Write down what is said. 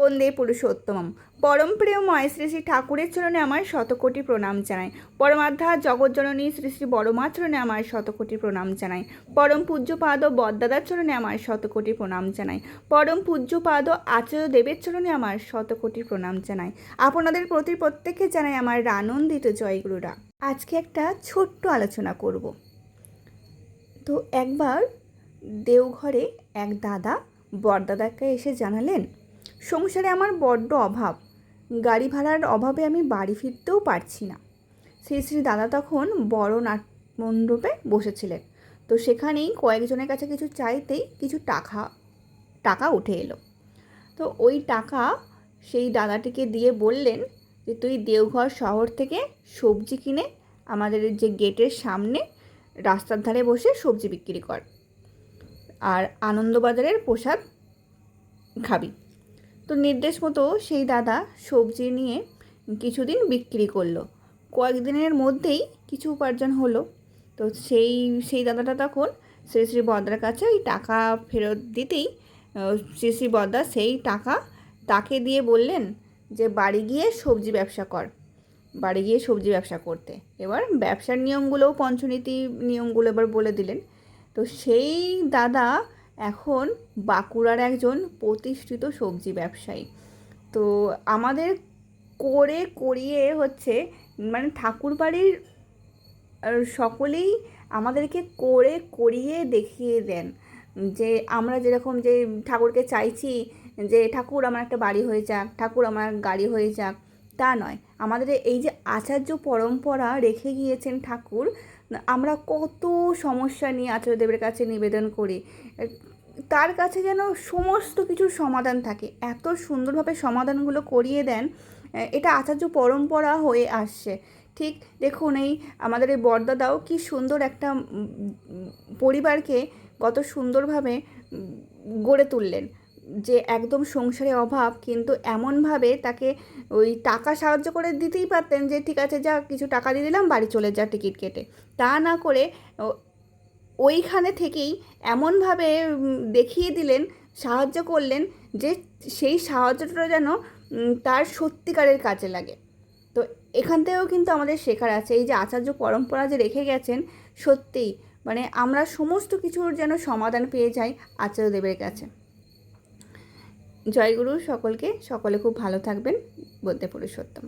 বন্দে পুরুষোত্তমম। পরম প্রিয়ময় শ্রী শ্রী ঠাকুরের চরণে আমার শতকোটি প্রণাম জানাই। পরমাধ্যা জগজ্জননী শ্রী শ্রী বড়মা চরণে আমার শতকোটি প্রণাম জানাই। পরম পূজ্যপাদ বদ্দাদার চরণে আমার শতকোটি প্রণাম জানাই। পরম পূজ্যপাদ আচার্য দেবের চরণে আমার শতকোটি প্রণাম জানাই। আপনাদের প্রতি প্রত্যেককে জানাই আমার আনন্দিত জয়গুরুরা আজকে একটা ছোট্ট আলোচনা করব। তো একবার দেওঘরে এক দাদা বরদাদাকে এসে জানালেন সংসারে আমার বড্ড অভাব। গাড়ি ভাড়ার অভাবে আমি বাড়ি ফিরতেও পারছি না। শ্রী শ্রী দাদা তখন বড় নাট মণ্ডপে বসেছিলেন। তো সেখানেই কয়েকজনের কাছে কিছু চাইতেই কিছু টাকা টাকা উঠে এলো। তো ওই টাকা সেই দাদাটিকে দিয়ে বললেন যে, তুই দেওঘর শহর থেকে সবজি কিনে আমাদের যে গেটের সামনে রাস্তার ধারে বসে সবজি বিক্রি কর। আর আনন্দবাজারের প্রসাদ খাবি। তো নির্দেশ মতো সেই দাদা সবজি নিয়ে কিছুদিন বিক্রি করল। কয়েকদিনের মধ্যেই কিছু উপার্জন হলো। তো সেই সেই দাদাটা তখন শ্রী শ্রী বদ্রার কাছে ওই টাকা ফেরত দিতেই শ্রী শ্রী বদ্রা সেই টাকা তাকে দিয়ে বললেন যে, বাড়ি গিয়ে সবজি ব্যবসা কর। বাড়ি গিয়ে সবজি ব্যবসা করতে। এবার ব্যবসার নিয়মগুলোও পঞ্চনীতি নিয়মগুলো এবার বলে দিলেন। তো সেই দাদা এখন বাঁকুড়ার একজন প্রতিষ্ঠিত সবজি ব্যবসায়ী। তো আমাদের করে করিয়ে হচ্ছে মানে ঠাকুর বাড়ির সকলেই আমাদেরকে করে করিয়ে দেখিয়ে দেন। যে আমরা যেরকম যে ঠাকুরকে চাইছি যে ঠাকুর আমার একটা বাড়ি হয়ে যাক, ঠাকুর আমার গাড়ি হয়ে যাক তা নয়। আমাদের এই যে আচার্য পরম্পরা রেখে গিয়েছেন ঠাকুর, আমরা কত সমস্যা নিয়ে আচার্যদেবের কাছে নিবেদন করি। তার কাছে যেন সমস্ত কিছুর সমাধান থাকে। এত সুন্দরভাবে সমাধানগুলো করিয়ে দেন, এটা আচার্য পরম্পরা হয়ে আসছে। ঠিক দেখুন এই আমাদের এই বরদাদাও কি সুন্দর একটা পরিবারকে কত সুন্দরভাবে গড়ে তুললেন। যে একদম সংসারে অভাব, কিন্তু এমনভাবে তাকে ওই টাকা সাহায্য করে দিতেই পারতেন যে, ঠিক আছে, যা, কিছু টাকা দিয়ে দিলাম, বাড়ি চলে যা টিকিট কেটে। তা না করে ওইখানে থেকেই এমনভাবে দেখিয়ে দিলেন, সাহায্য করলেন যে, সেই সাহায্যটা যেন তার সত্যিকারের কাজে লাগে। তো এখান থেকেও কিন্তু আমাদের শেখার আছে, এই যে আচার্য পরম্পরা যে রেখে গেছেন, সত্যিই মানে আমরা সমস্ত কিছুর যেন সমাধান পেয়ে যাই আচার্যদেবের কাছে। জয়গুরু সকলকে সকলে খুব ভালো থাকবেন বলতে পুরুষোত্তম।